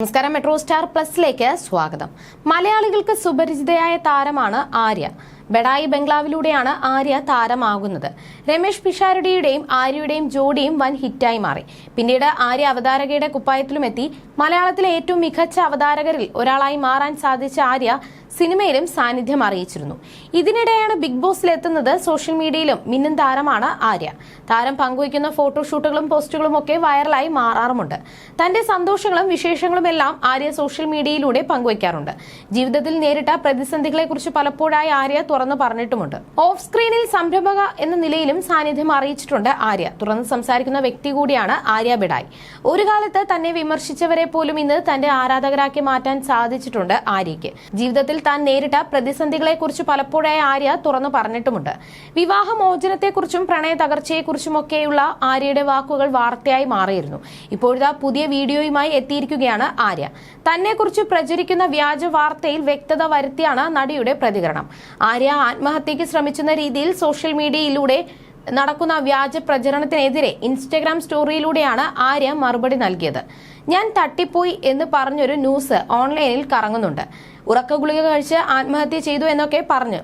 നമസ്കാരം metro star പ്ലസിലേക്ക് സ്വാഗതം. മലയാളികൾക്ക് സുപരിചിതയായ താരമാണ് ആര്യ. ബെഡായി ബംഗ്ലാവിലൂടെയാണ് ആര്യ താരമാകുന്നത്. രമേഷ് പിഷാരടിയുടെയും ആര്യയുടെയും ജോഡിയും വൻ ഹിറ്റായി മാറി. പിന്നീട് ആര്യ അവതാരകയുടെ കുപ്പായത്തിലും എത്തി മലയാളത്തിലെ ഏറ്റവും മികച്ച അവതാരകരിൽ ഒരാളായി മാറാൻ സാധിച്ച ആര്യ സിനിമയിലും സാന്നിധ്യം അറിയിച്ചിരുന്നു. ഇതിനിടെയാണ് ബിഗ് ബോസിൽ എത്തുന്നത് സോഷ്യൽ മീഡിയയിലും മിന്നും താരമാണ് ആര്യ. താരം പങ്കുവയ്ക്കുന്ന ഫോട്ടോഷൂട്ടുകളും പോസ്റ്റുകളും ഒക്കെ വൈറലായി മാറാറുമുണ്ട്. തന്റെ സന്തോഷങ്ങളും വിശേഷങ്ങളും എല്ലാം ആര്യ സോഷ്യൽ മീഡിയയിലൂടെ പങ്കുവയ്ക്കാറുണ്ട്. ജീവിതത്തിൽ നേരിട്ട പ്രതിസന്ധികളെക്കുറിച്ച് പലപ്പോഴായി ആര്യ തുറന്നു പറഞ്ഞിട്ടുമുണ്ട്. ഓഫ് സ്ക്രീനിൽ സംരംഭക എന്ന നിലയിലും സാന്നിധ്യം അറിയിച്ചിട്ടുണ്ട് ആര്യ. തുറന്ന് സംസാരിക്കുന്ന വ്യക്തി കൂടിയാണ് ആര്യ ബിഡായി. ഒരു കാലത്ത് തന്നെ വിമർശിച്ചവരെ പോലും ഇന്ന് തന്റെ ആരാധകരാക്കി മാറ്റാൻ സാധിച്ചിട്ടുണ്ട് ആര്യയ്ക്ക്. ജീവിതത്തിൽ താൻ നേരിട്ട പ്രതിസന്ധികളെക്കുറിച്ച് പലപ്പോഴായി ആര്യ തുറന്നു പറഞ്ഞിട്ടുമുണ്ട്. വിവാഹമോചനത്തെക്കുറിച്ചും പ്രണയ തകർച്ചയെക്കുറിച്ചുമൊക്കെയുള്ള ആര്യയുടെ വാക്കുകൾ വാർത്തയായി മാറിയിരുന്നു. ഇപ്പോഴത്തെ പുതിയ വീഡിയോയുമായി എത്തിയിരിക്കുകയാണ് ആര്യ. തന്നെക്കുറിച്ച് പ്രചരിക്കുന്ന വ്യാജ വാർത്തയിൽ വ്യക്തത വരുത്തിയാണ് നടിയുടെ പ്രതികരണം. ആര്യ ആത്മഹത്യയ്ക്ക് ശ്രമിച്ചെന്ന രീതിയിൽ സോഷ്യൽ മീഡിയയിലൂടെ നടക്കുന്ന വ്യാജ പ്രചരണത്തിനെതിരെ ഇൻസ്റ്റഗ്രാം സ്റ്റോറിയിലൂടെയാണ് ആര്യ മറുപടി നൽകിയത്. ഞാൻ തട്ടിപ്പോയി എന്ന് പറഞ്ഞൊരു ന്യൂസ് ഓൺലൈനിൽ കറങ്ങുന്നുണ്ട്. ഉറക്ക ഗുളിക കഴിച്ച് ആത്മഹത്യ ചെയ്തു എന്നൊക്കെ പറഞ്ഞു.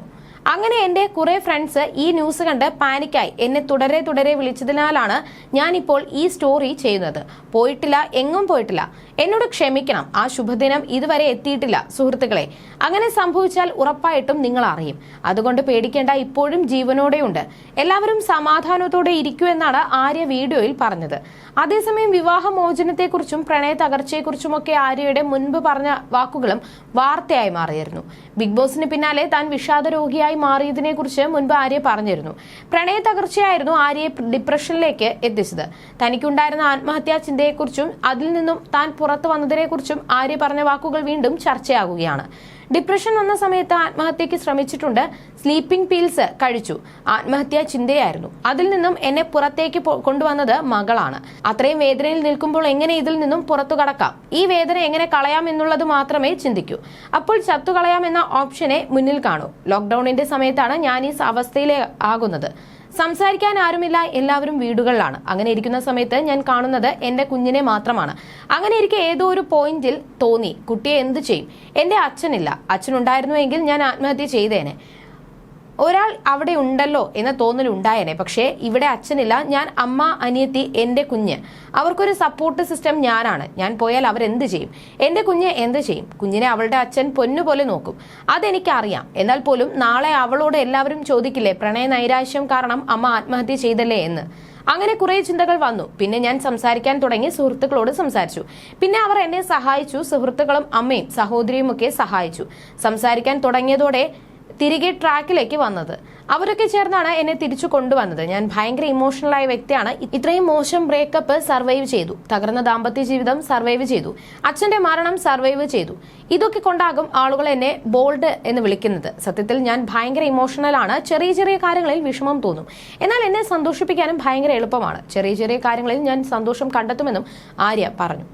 അങ്ങനെ എന്റെ കുറേ ഫ്രണ്ട്സ് ഈ ന്യൂസ് കണ്ട് പാനിക്കായി എന്നെ തുടരെ തുടരെ വിളിച്ചതിനാലാണ് ഞാനിപ്പോൾ ഈ സ്റ്റോറി ചെയ്യുന്നത്. പോയിട്ടില്ല എങ്ങും പോയിട്ടില്ല. എന്നോട് ക്ഷമിക്കണം. ആ ശുഭദിനം ഇതുവരെ എത്തിയിട്ടില്ല സുഹൃത്തുക്കളെ. അങ്ങനെ സംഭവിച്ചാൽ ഉറപ്പായിട്ടും നിങ്ങൾ അറിയും. അതുകൊണ്ട് പേടിക്കേണ്ട ഇപ്പോഴും ജീവനോടെയുണ്ട്. എല്ലാവരും സമാധാനത്തോടെ ഇരിക്കൂ എന്നാണ് ആര്യ വീഡിയോയിൽ പറഞ്ഞത്. അതേസമയം വിവാഹമോചനത്തെക്കുറിച്ചും പ്രണയ തകർച്ചയെക്കുറിച്ചുമൊക്കെ ആര്യയുടെ മുൻപ് പറഞ്ഞ വാക്കുകളും വാർത്തയായി മാറിയിരുന്നു. ബിഗ് ബോസിന് പിന്നാലെ താൻ വിഷാദ രോഗിയായി മാറിയതിനെ കുറിച്ച് മുൻപ് ആര്യ പറഞ്ഞിരുന്നു. പ്രണയ തകർച്ചയായിരുന്നു ആര്യയെ ഡിപ്രഷനിലേക്ക് എത്തിച്ചത്. തനിക്കുണ്ടായിരുന്ന ആത്മഹത്യാ ചിന്തയെക്കുറിച്ചും അതിൽ നിന്നും താൻ പുറത്തു വന്നതിനെക്കുറിച്ചും ആര്യ പറഞ്ഞ വാക്കുകൾ വീണ്ടും ചർച്ചയാകുകയാണ്. ഡിപ്രഷൻ വന്ന സമയത്ത് ആത്മഹത്യക്ക് ശ്രമിച്ചിട്ടുണ്ട്. സ്ലീപ്പിംഗ് പീൽസ് കഴിച്ചു. ആത്മഹത്യാ ചിന്തയായിരുന്നു. അതിൽ നിന്നും എന്നെ പുറത്തേക്ക് കൊണ്ടുവന്നത് മകളാണ്. അത്രയും വേദനയിൽ നിൽക്കുമ്പോൾ എങ്ങനെ ഇതിൽ നിന്നും പുറത്തു കടക്കാം? ഈ വേദന എങ്ങനെ കളയാം എന്നുള്ളത് മാത്രമേ ചിന്തിക്കൂ. അപ്പോൾ ചത്തുകളയാം എന്ന ഓപ്ഷനെ മുന്നിൽ കാണൂ. ലോക്ക്ഡൌണിന്റെ സമയത്താണ് ഞാൻ ഈ അവസ്ഥയിലെ ആകുന്നത്. സംസാരിക്കാൻ ആരുമില്ല എല്ലാവരും വീടുകളിലാണ്. അങ്ങനെ ഇരിക്കുന്ന സമയത്ത് ഞാൻ കാണുന്നത് എന്റെ കുഞ്ഞിനെ മാത്രമാണ്. അങ്ങനെ ഇരിക്കെ ഏതോ ഒരു പോയിന്റിൽ തോന്നി കുട്ടിയെ എന്ത് ചെയ്യും? എന്റെ അച്ഛനില്ല. അച്ഛനുണ്ടായിരുന്നുവെങ്കിൽ ഞാൻ ആത്മഹത്യ ചെയ്തേനെ. ഒരാൾ അവിടെ ഉണ്ടല്ലോ എന്ന തോന്നൽ ഉണ്ടായേനെ. പക്ഷേ ഇവിടെ അച്ഛനില്ല. ഞാൻ അമ്മ അനിയത്തി എന്റെ കുഞ്ഞ്. അവർക്കൊരു സപ്പോർട്ട് സിസ്റ്റം ഞാനാണ്. ഞാൻ പോയാൽ അവരെന്ത് ചെയ്യും? എന്റെ കുഞ്ഞ് എന്ത് ചെയ്യും? കുഞ്ഞിനെ അവളുടെ അച്ഛൻ പൊന്നുപോലെ നോക്കും. അതെനിക്കറിയാം. എന്നാൽ പോലും നാളെ അവളോട് എല്ലാവരും ചോദിക്കില്ലേ പ്രണയ നൈരാശ്യം കാരണം അമ്മ ആത്മഹത്യ ചെയ്തല്ലേ എന്ന്? അങ്ങനെ കുറേ ചിന്തകൾ വന്നു. പിന്നെ ഞാൻ സംസാരിക്കാൻ തുടങ്ങി സുഹൃത്തുക്കളോട് സംസാരിച്ചു. പിന്നെ അവർ എന്നെ സഹായിച്ചു. സുഹൃത്തുക്കളും അമ്മയും സഹോദരിയും ഒക്കെ സഹായിച്ചു. സംസാരിക്കാൻ തുടങ്ങിയതോടെ തിരികെ ട്രാക്കിലേക്ക് വന്നത്. അവരൊക്കെ ചേർന്നാണ് എന്നെ തിരിച്ചു കൊണ്ടുവന്നത്. ഞാൻ ഭയങ്കര ഇമോഷണൽ ആയ വ്യക്തിയാണ്. ഇത്രയും മോശം ബ്രേക്കപ്പ് സർവൈവ് ചെയ്തു. തകർന്ന ദാമ്പത്യ ജീവിതം സർവൈവ് ചെയ്തു. അച്ഛന്റെ മരണം സർവൈവ് ചെയ്തു. ഇതൊക്കെ കൊണ്ടാകും ആളുകൾ എന്നെ ബോൾഡ് എന്ന് വിളിക്കുന്നത്. സത്യത്തിൽ ഞാൻ ഭയങ്കര ഇമോഷണൽ ആണ്. ചെറിയ ചെറിയ കാര്യങ്ങളിൽ വിഷമം തോന്നും. എന്നാൽ എന്നെ സന്തോഷിപ്പിക്കാനും ഭയങ്കര എളുപ്പമാണ്. ചെറിയ ചെറിയ കാര്യങ്ങളിൽ ഞാൻ സന്തോഷം കണ്ടെത്തുമെന്നും ആര്യ പറഞ്ഞു.